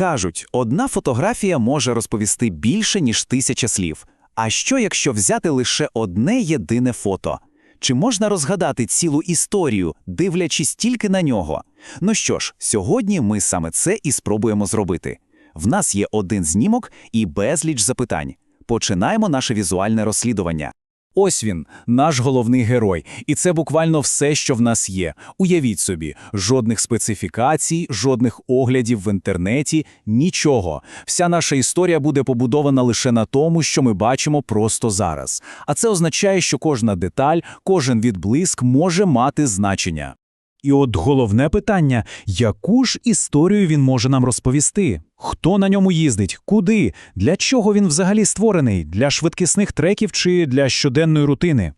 Кажуть, одна фотографія може розповісти більше, ніж тисяча слів. А що, якщо взяти лише одне єдине фото? Чи можна розгадати цілу історію, дивлячись тільки на нього? Ну що ж, сьогодні ми саме це і спробуємо зробити. В нас є один знімок і безліч запитань. Починаємо наше візуальне розслідування. Ось він, наш головний герой, і це буквально все, що в нас є. Уявіть собі, жодних специфікацій, жодних оглядів в інтернеті, нічого. Вся наша історія буде побудована лише на тому, що ми бачимо просто зараз. А це означає, що кожна деталь, кожен відблиск може мати значення. І от головне питання: яку ж історію він може нам розповісти? Хто на ньому їздить? Куди? Для чого він взагалі створений? Для швидкісних треків чи для щоденної рутини?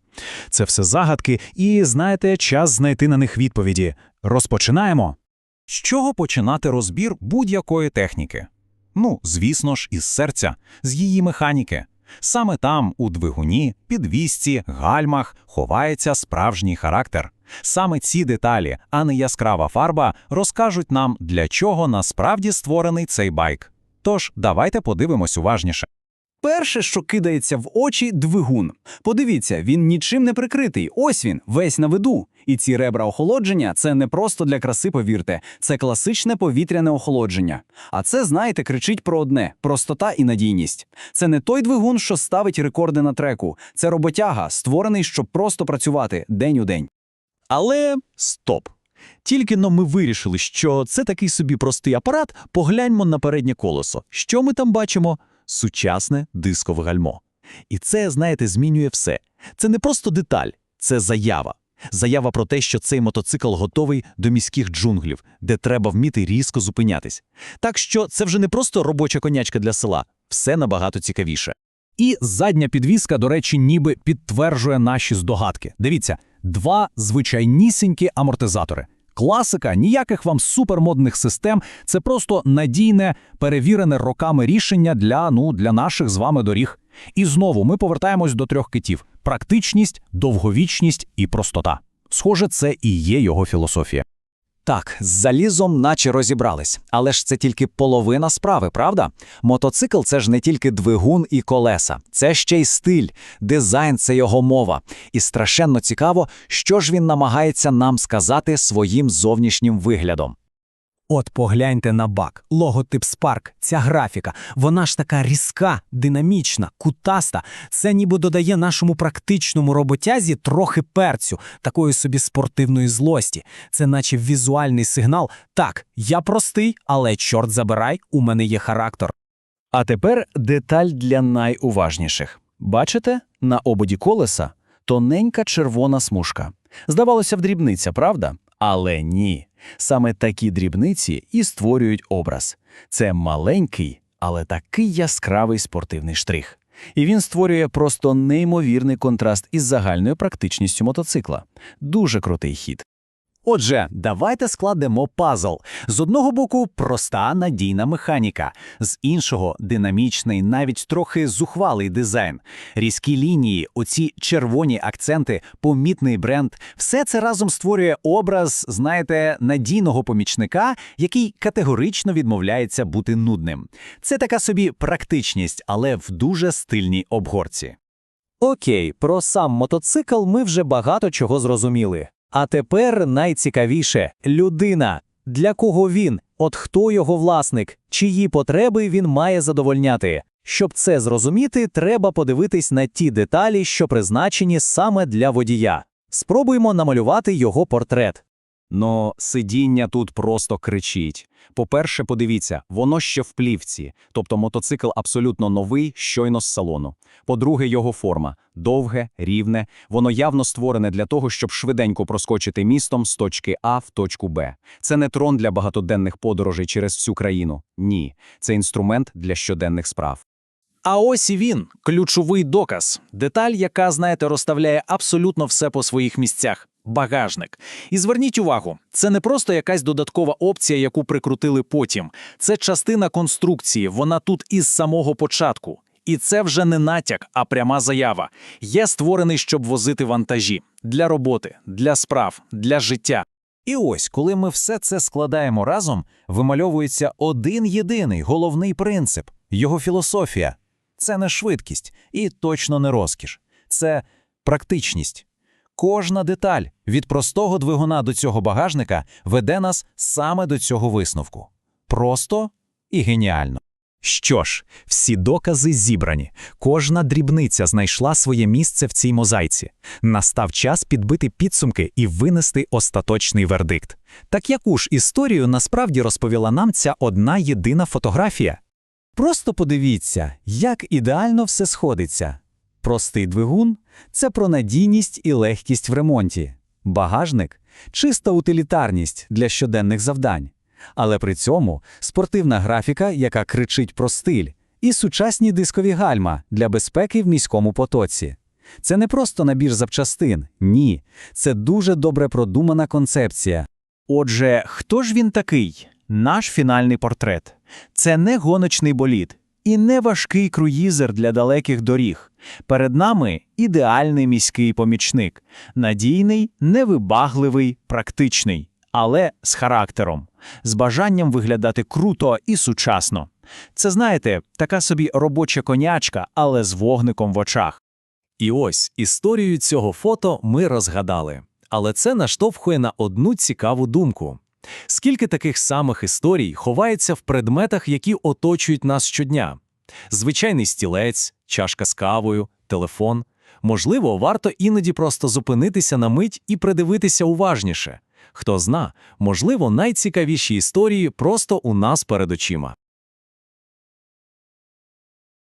Це все загадки, і знаєте, час знайти на них відповіді. Розпочинаємо. З чого починати розбір будь-якої техніки? Ну, звісно ж, із серця, з її механіки. Саме там, у двигуні, підвісці, гальмах, ховається справжній характер. Саме ці деталі, а не яскрава фарба, розкажуть нам, для чого насправді створений цей байк. Тож, давайте подивимось уважніше. Перше, що кидається в очі двигун. Подивіться, він нічим не прикритий. Ось він, весь на виду. І ці ребра охолодження це не просто для краси, повірте, це класичне повітряне охолодження. А це, знаєте, кричить про одне простота і надійність. Це не той двигун, що ставить рекорди на треку. Це роботяга, створений, щоб просто працювати день у день. Але стоп. Тільки но ми вирішили, що це такий собі простий апарат, погляньмо на переднє колесо. Що ми там бачимо? Сучасне дискове гальмо. І це, знаєте, змінює все. Це не просто деталь, це заява. Заява про те, що цей мотоцикл готовий до міських джунглів, де треба вміти різко зупинятись. Так що це вже не просто робоча конячка для села, все набагато цікавіше. І задня підвіска, до речі, ніби підтверджує наші здогадки. Дивіться, два звичайнісінькі амортизатори. Класика, ніяких вам супермодних систем, це просто надійне, перевірене роками рішення для, ну, для наших з вами доріг. І знову ми повертаємось до трьох китів: практичність, довговічність і простота. Схоже, це і є його філософія. Так, з залізом наче розібрались, але ж це тільки половина справи, правда? Мотоцикл це ж не тільки двигун і колеса, це ще й стиль, дизайн це його мова. І страшенно цікаво, що ж він намагається нам сказати своїм зовнішнім виглядом. От погляньте на бак, логотип Spark, ця графіка, вона ж така різка, динамічна, кутаста. Це ніби додає нашому практичному роботязі трохи перцю, такої собі спортивної злості. Це наче візуальний сигнал. Так, я простий, але чорт забирай, у мене є характер. А тепер деталь для найуважніших. Бачите, на ободі колеса тоненька червона смужка. Здавалося б, дрібниця, правда? Але ні. Саме такі дрібниці і створюють образ. Це маленький, але такий яскравий спортивний штрих. І він створює просто неймовірний контраст із загальною практичністю мотоцикла. Дуже крутий хід. Отже, давайте складемо пазл. З одного боку, проста надійна механіка, з іншого динамічний, навіть трохи зухвалий дизайн, різкі лінії, оці червоні акценти, помітний бренд все це разом створює образ, знаєте, надійного помічника, який категорично відмовляється бути нудним. Це така собі практичність, але в дуже стильній обгорці. Окей, про сам мотоцикл ми вже багато чого зрозуміли. А тепер найцікавіше людина. Для кого він? От хто його власник, чиї потреби він має задовольняти. Щоб це зрозуміти, треба подивитись на ті деталі, що призначені саме для водія. Спробуймо намалювати його портрет. Но сидіння тут просто кричить. По-перше, подивіться, воно ще в плівці, тобто мотоцикл абсолютно новий, щойно з салону. По-друге, його форма довге, рівне, воно явно створене для того, щоб швиденько проскочити містом з точки А в точку Б. Це не трон для багатоденних подорожей через всю країну. Ні, це інструмент для щоденних справ. А ось і він, ключовий доказ, деталь, яка, знаєте, розставляє абсолютно все по своїх місцях. Багажник. І зверніть увагу, це не просто якась додаткова опція, яку прикрутили потім. Це частина конструкції, вона тут із самого початку. І це вже не натяк, а пряма заява. Я створений, щоб возити вантажі для роботи, для справ, для життя. І ось, коли ми все це складаємо разом, вимальовується один єдиний головний принцип його філософія. Це не швидкість і точно не розкіш. Це практичність. Кожна деталь від простого двигуна до цього багажника веде нас саме до цього висновку. Просто і геніально. Що ж, всі докази зібрані. Кожна дрібниця знайшла своє місце в цій мозаїці. Настав час підбити підсумки і винести остаточний вердикт. Так яку ж історію насправді розповіла нам ця одна єдина фотографія? Просто подивіться, як ідеально все сходиться. Простий двигун це про надійність і легкість в ремонті. Багажник чиста утилітарність для щоденних завдань. Але при цьому спортивна графіка, яка кричить про стиль, і сучасні дискові гальма для безпеки в міському потоці. Це не просто набір запчастин, ні. Це дуже добре продумана концепція. Отже, хто ж він такий? Наш фінальний портрет. Це не гоночний болід і не важкий круїзер для далеких доріг. Перед нами ідеальний міський помічник, надійний, невибагливий, практичний, але з характером, з бажанням виглядати круто і сучасно. Це, знаєте, така собі робоча конячка, але з вогником в очах. І ось історію цього фото ми розгадали. Але це наштовхує на одну цікаву думку. Скільки таких самих історій ховається в предметах, які оточують нас щодня? Звичайний стілець, чашка з кавою, телефон. Можливо, варто іноді просто зупинитися на мить і придивитися уважніше. Хто зна, можливо, найцікавіші історії просто у нас перед очима.